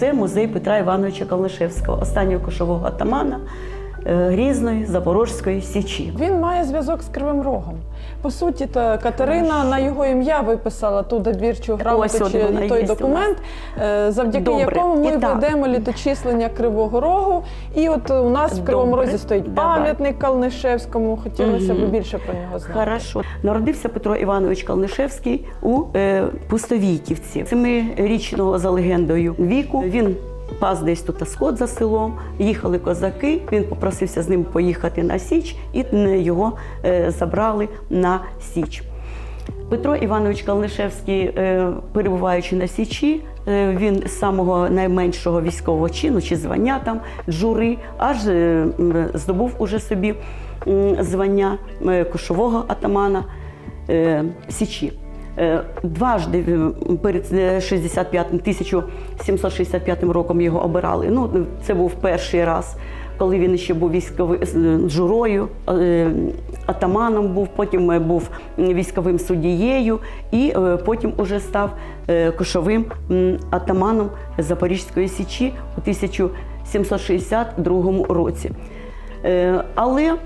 Це музей Петра Івановича Калнишевського, останнього кошового атамана е, Грізної Запорозької Січі. Він має зв'язок з Кривим Рогом. По суті, та Катерина на його ім'я виписала ту добірчу грамоту Ось от чи вона той є документ, е, завдяки Добре. якому ми І так. ведемо літочислення Кривого Рогу. І от у нас в Кривому Добре. Розі стоїть Давай. пам'ятник Калнишевському. Хотілося б більше про нього знати. Хорошо. Народився Петро Іванович Калнишевський у е, Пустовійківці. Семирічного за легендою віку. Він пас десь тут сход за селом. Їхали козаки. Він попросився з ним поїхати на Січ, і його е, забрали на Січ. Петро Іванович Калнишевський, е, перебуваючи на Січі, е, він з самого найменшого військового чину чи звання там джури, аж здобув уже собі звання кошового атамана Січі. Е, Дважди е, перед е, 65 1765 роком його обирали. Ну, це був перший раз, коли він ще був військовим джурою, е, атаманом був, потім е, був військовим суддією і е, потім уже став е, кошовим атаманом Запорізької січі у 1762 році. Е, Але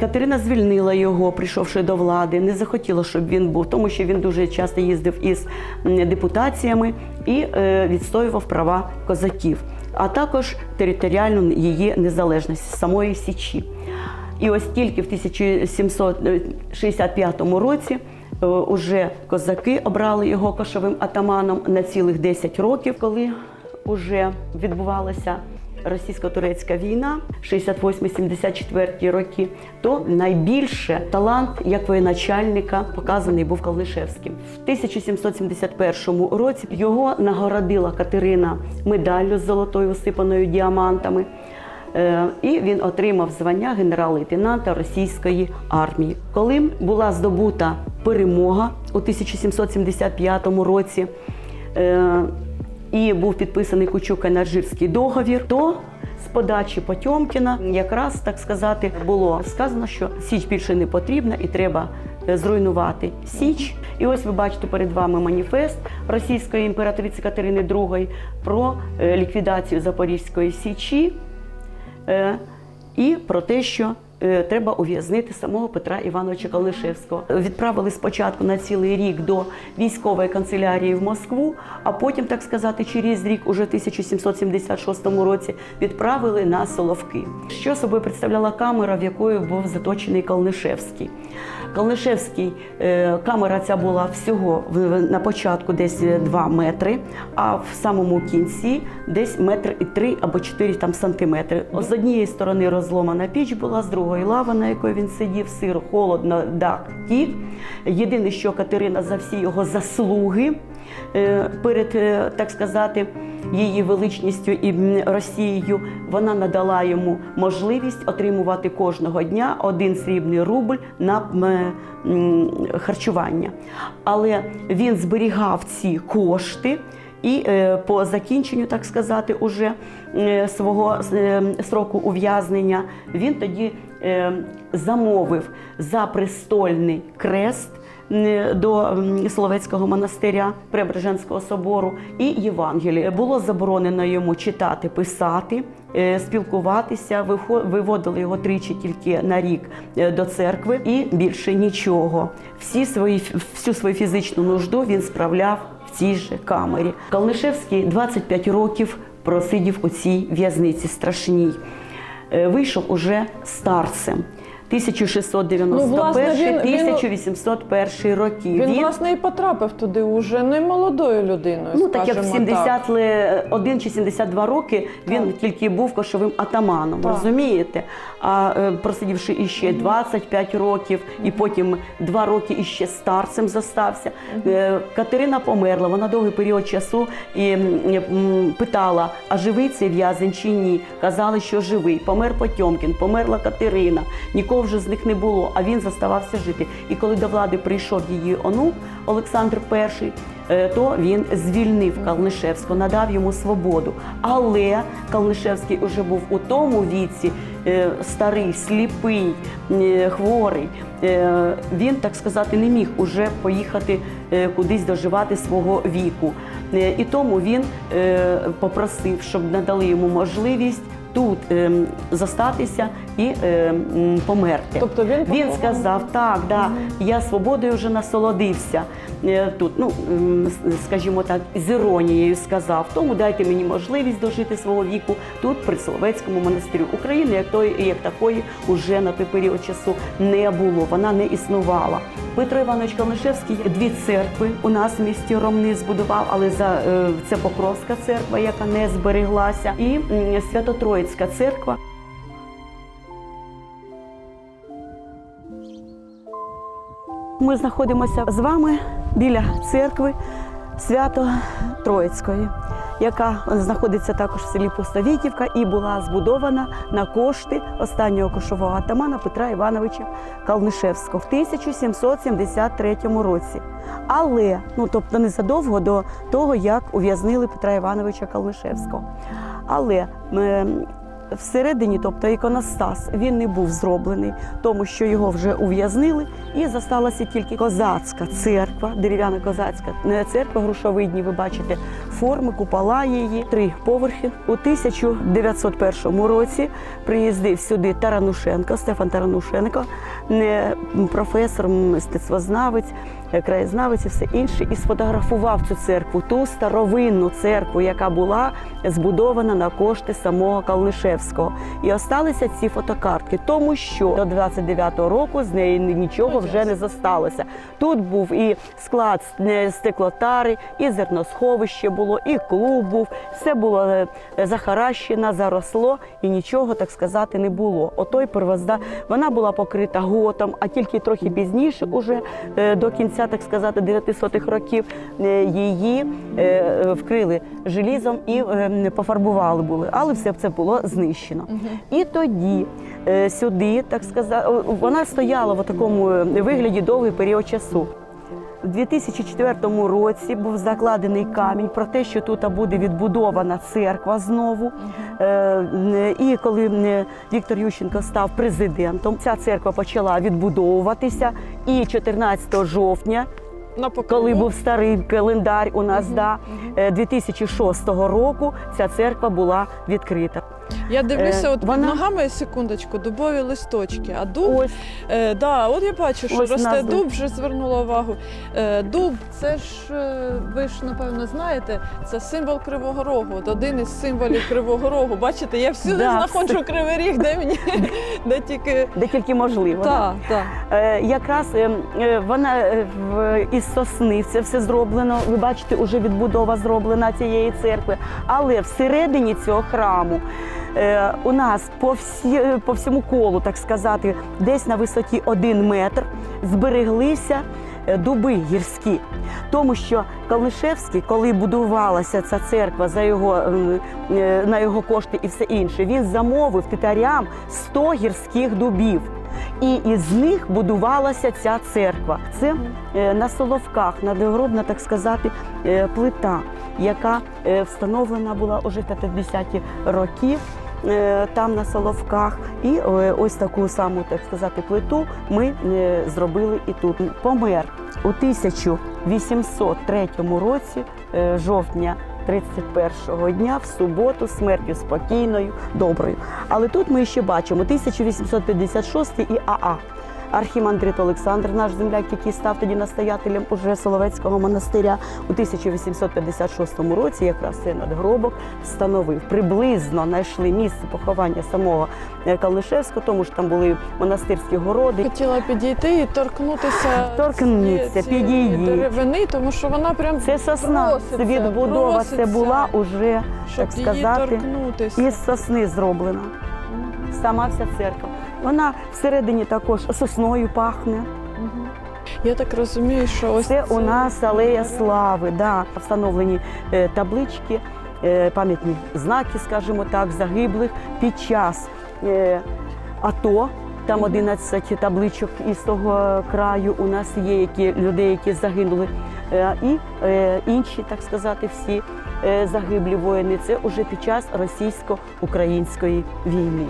Катерина звільнила його, прийшовши до влади, не захотіла, щоб він був, тому що він дуже часто їздив із депутаціями і е, відстоював права козаків, а також територіальну її незалежність самої Січі. І ось тільки в 1765 році е, уже козаки обрали його кошовим атаманом на цілих 10 років, коли вже відбувалася російсько-турецька війна, 68-74 роки, то найбільше талант як воєначальника показаний був Калнишевським. В 1771 році його нагородила Катерина медаллю з золотою усипаною діамантами. Е, І він отримав звання генерал-лейтенанта російської армії. Коли була здобута перемога у 1775 році е, і був підписаний Кучук-Енерджирський договір, то з подачі Потьомкіна якраз так сказати було сказано, що Січ більше не потрібна і треба е, зруйнувати Січ. І ось ви бачите перед вами маніфест російської імператриці Катерини II про е, ліквідацію Запорізької Січі. Е, і про те, що треба ув'язнити самого Петра Івановича Калнишевського. Відправили спочатку на цілий рік до військової канцелярії в Москву, а потім, так сказати, через рік, уже в 1776 році, відправили на Соловки. Що собою представляла камера, в якої був заточений Калнишевський? Калнишевський е, камера ця була всього на початку десь 2 метри, а в самому кінці десь метр і 3 або 4 там сантиметри. З однієї сторони розломана піч була, з другої лава, на якої він сидів, сиро, холодно, дах тік. Єдине, що Катерина за всі його заслуги е, перед, е, так сказати, її величністю і Росією, вона надала йому можливість отримувати кожного дня один срібний рубль на м, харчування. Але він зберігав ці кошти. І е, по закінченню, так сказати, уже е, свого е, сроку ув'язнення він тоді замовив за престольний крест до м, Соловецького монастиря Преображенського собору і Євангеліє. Було заборонено йому читати, писати, спілкуватися. Виводили його тричі тільки на рік до церкви і більше нічого. Всі свої всю свою фізичну нужду він справляв цій же камері. Калнишевський 25 років просидів у цій в'язниці страшній. Е, Вийшов уже старцем. 1691-1801 роки. Він, власне, і потрапив туди уже не молодою людиною. Ну, так як в скажімо так. 71 чи 72 роки він Так. тільки був кошовим атаманом, Так. розумієте? А е, просидівши іще 25 років, і потім 2 роки іще старцем застався. Е, Катерина померла, вона довгий період часу і м, м, питала, а живий цей в'язень чи ні? Казали, що живий. Помер Потьомкін, померла Катерина. Нікого вже з них не було, а він заставався жити. І коли до влади прийшов її онук Олександр І, е, то він звільнив Калнишевського, надав йому свободу. Але Калнишевський уже був у тому віці, е, старий, сліпий, е, хворий, він, так сказати, не міг уже поїхати кудись доживати свого віку. І тому він попросив, щоб надали йому можливість тут е, зостатися і е, м, померти. Тобто він він сказав, так, да, я свободою вже насолодився е, тут. Ну, м, с- скажімо так, з іронією сказав, тому дайте мені можливість дожити свого віку тут, при Соловецькому монастирі. України, як тої, як такої, уже на той період часу не було. Вона не існувала. Петро Іванович Калнишевський дві церкви у нас в місті Ромни збудував, але за е, це Покровська церква, яка не збереглася, і м, Свято-Троїцька церква. Ми знаходимося з вами біля церкви Свято Троїцької, яка знаходиться також в селі Пустовітівка і була збудована на кошти останнього кошового атамана Петра Івановича Калнишевського в 1773 році. Але ну тобто незадовго до того, як ув'язнили Петра Івановича Калнишевського. Але Всередині, тобто іконостас, він не був зроблений, тому що його вже ув'язнили, і засталася тільки козацька церква, дерев'яна козацька не церква, грушовидні. Ви бачите форми, купола її, три поверхи. У 1901 році приїздив сюди Таранушенко, Стефан Таранушенко, не професор, мистецтвознавець, краєзнавець і все інше, і сфотографував цю церкву, ту старовинну церкву, яка була збудована на кошти самого Калнишевського. І осталися ці фотокартки, тому що до 29-го року з неї нічого вже не зосталося. Тут був і склад е, стеклотари, і зерносховище було, і клуб був. Все було е, захаращено, заросло, і нічого, так сказати, не було. Отой первозда вона була покрита готом, а тільки трохи пізніше, уже е, до кінця, так сказати, 900-х років, е, її вкрили желізом і пофарбували були. Але все це було знищено. І тоді сюди, так сказати, вона стояла в такому вигляді довгий період часу. У 2004 році був закладений камінь про те, що тут буде відбудована церква знову. Е, І коли Віктор Ющенко став президентом, ця церква почала відбудовуватися. І 14 жовтня коли був старий календар у нас да, е, 2006 року, ця церква була відкрита. Я дивлюся, Е, от вона- під ногами секундочку, дубові листочки. А дуб, Ось е, да, от я бачу, що Ось росте назва. дуб, вже звернула увагу. Е, дуб, це ж е, ви ж напевно знаєте, це символ Кривого Рогу. От один із символів Кривого Рогу. Бачите, я всюди Да, знаходжу все. кривий ріг, де мені де тільки. де тільки можливо. да. Так, так. Е, якраз е, е, вона е, в, із сосни це все зроблено. Ви бачите, вже відбудова зроблена цієї церкви. Але всередині цього храму у нас по, всі, е, по всьому колу, так сказати, десь на висоті один метр збереглися е, дуби гірські. Тому що Калнишевський, коли будувалася ця церква за його, ем, е, на його кошти і все інше, він замовив титарям 100 гірських дубів. І із них будувалася ця церква. Це е, на Соловках, надгробна, так сказати, е, плита, яка е, встановлена була уже в 50-ті роки. Е, Там на Соловках, і е, ось таку саму, так сказати, плиту ми е, зробили і тут. Помер у 1803 році, жовтня 31-го дня, в суботу, смертю спокійною, доброю. Але тут ми ще бачимо 1856 і АА. Архімандрит Олександр, наш земляк, який став тоді настоятелем уже Соловецького монастиря, у 1856 році якраз цей надгробок встановив. Приблизно знайшли місце поховання самого е, Калнишевського, тому що там були монастирські городи. Хотіла підійти і торкнутися Торкніться, підійдіть. деревини, тому що вона прям Це сосна, проситься, відбудова, це була уже, так сказати, із сосни зроблена. Сама вся церква. Вона всередині також сосною пахне. Я так розумію, що ось Це у нас алея слави. Да. Встановлені е, таблички, е, пам'ятні знаки, скажімо так, загиблих під час е, АТО. Там 11 табличок із того краю у нас є, які людей, які загинули. І інші, так сказати, всі загиблі воїни. Це вже під час російсько-української війни.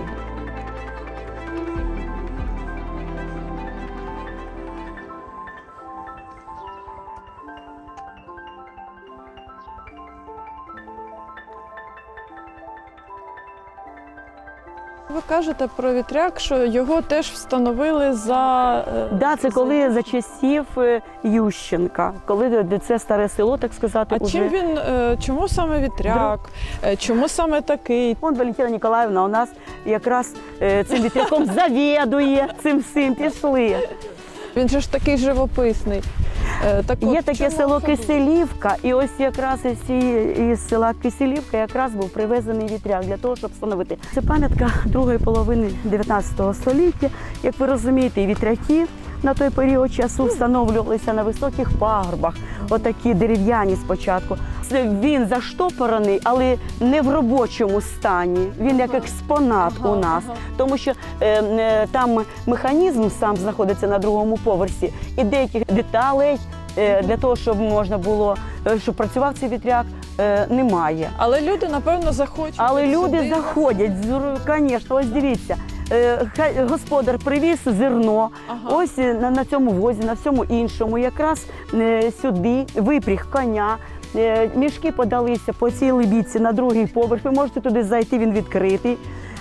Кажете про вітряк, що його теж встановили за е, Да, це коли за часів е, Ющенка, коли це старе село, так сказати, А уже. чим він е, чому саме вітряк? Е, Чому саме такий? Вон Валентина Ніколаївна у нас якраз цим вітряком завідує цим всім. Пішли. Він же ж такий живописний. Е, Так Є таке село? Киселівка, і ось якраз із, села Киселівка якраз був привезений вітряк для того, щоб встановити. Це пам'ятка другої половини 19 століття. Як ви розумієте, вітряки на той період часу встановлювалися на високих пагорбах, отакі дерев'яні спочатку. Він заштопорений, але не в робочому стані. Він як експонат Ага, у нас, ага. тому що е, е, там механізм сам знаходиться на другому поверсі, і деяких деталей для того, щоб можна було, е, щоб працював цей вітряк, е, немає. Але люди, напевно, захочуть. Але люди сюди. заходять, звісно, ось дивіться. е, Господар привіз зерно, Ага. ось е, на, на цьому возі, на всьому іншому, якраз е, сюди випріг коня. е, Мішки подалися по цій лебідці на другий поверх. Ви можете туди зайти, він відкритий.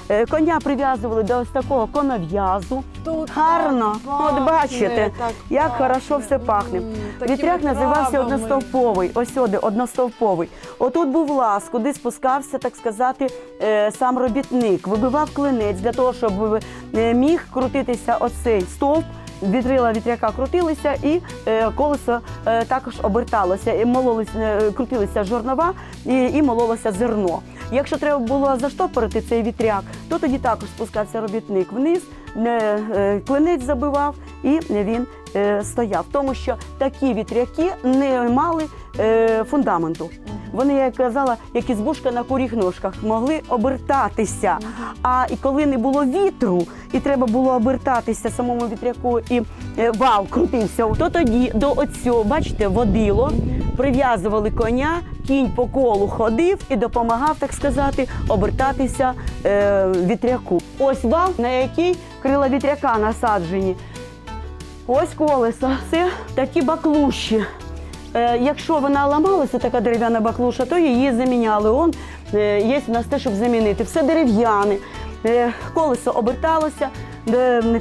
Е, Коня прив'язували до ось такого конов'язу. Тут Гарно, пахне, от бачите, так як пахне. хорошо все пахне. Такими Вітряк називався одностовповий. Ось сюди, одностовповий. Отут був лаз, куди спускався, так сказати, е, сам робітник. Вибивав клинець для того, щоб е, міг крутитися оцей стовп. Вітрила вітряка крутилися і е, колесо е, також оберталося. І мололись, е, крутилися жорнова і, мололося зерно. Якщо треба було заштопорити цей вітряк, то тоді також спускався робітник вниз, клинець забивав і він стояв. Тому що такі вітряки не мали фундаменту. Вони, як казала, як ізбушка на куріх ножках, могли обертатися. А і коли не було вітру, і треба було обертатися самому вітряку, і е, вал крутився, то тоді до оцього, бачите, водило, прив'язували коня, кінь по колу ходив і допомагав, так сказати, обертатися е, вітряку. Ось вал, на який крила вітряка насаджені. Ось колесо. Це такі баклуші. Е, якщо вона ламалася, така дерев'яна баклуша, то її заміняли. Он е, є в нас те, щоб замінити. Все дерев'яне. Е, колесо оберталося,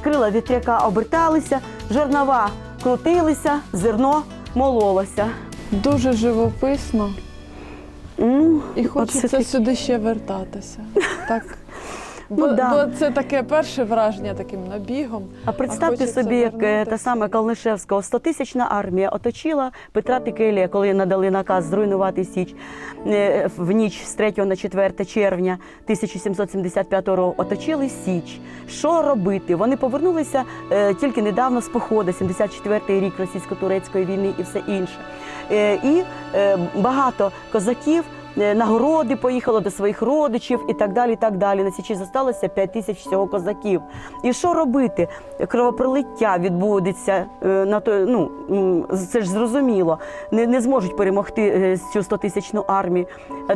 крила вітряка оберталися, жернова крутилися, зерно мололося. Дуже живописно. М, І хочеться сюди ще вертатися. Так. Бо, Ну, да. бо це таке перше враження таким набігом. А представте хочеться собі, як е, та саме Калнишевського 100-тисячна армія оточила Петра Тикелія, коли надали наказ зруйнувати Січ е, в ніч з 3 на 4 червня 1775 року. Оточили Січ. Що робити? Вони повернулися е, тільки недавно з походу, 74-й рік російсько-турецької війни і все інше. І багато козаків. Е, Нагороди поїхало до своїх родичів і так далі. і так далі. На січі зосталося 5 тисяч всього козаків. І що робити? Кровопролиття відбудеться е, на той, ну це ж зрозуміло. Не, не зможуть перемогти е, цю 100-тисячну армію.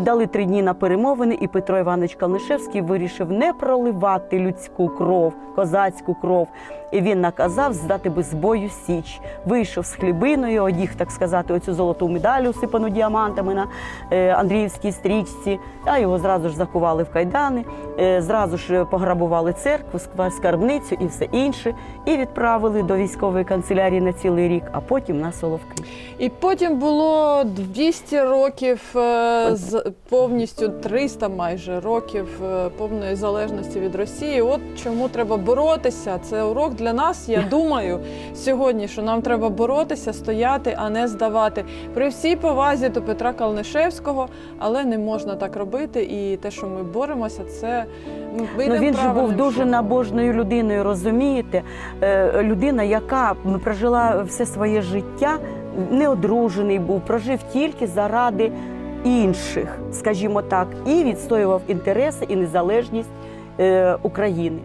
Дали три дні на перемовини, і Петро Іванович Калнишевський вирішив не проливати людську кров, козацьку кров. І він наказав здати без бою січ. Вийшов з хлібиною, одіг, так сказати, оцю золоту медаль, усипану діамантами на е, Андріївській стрічці. А його зразу ж закували в кайдани, е, зразу ж пограбували церкву, скарбницю і все інше, і відправили до військової канцелярії на цілий рік, а потім на Соловки. І потім було 200 років е, з повністю 300 майже років е, повної залежності від Росії. От чому треба боротися. Це урок для нас. Я думаю, сьогодні, що нам треба боротися, стояти, а не здавати. При всій повазі до Петра Калнишевського, але не можна так робити. І те, що ми боремося, це ну, Ну він же був дуже шляхом. набожною людиною, розумієте? Е, Людина, яка прожила все своє життя, неодружений був, прожив тільки заради інших, скажімо так, і відстоював інтереси і незалежність е, України.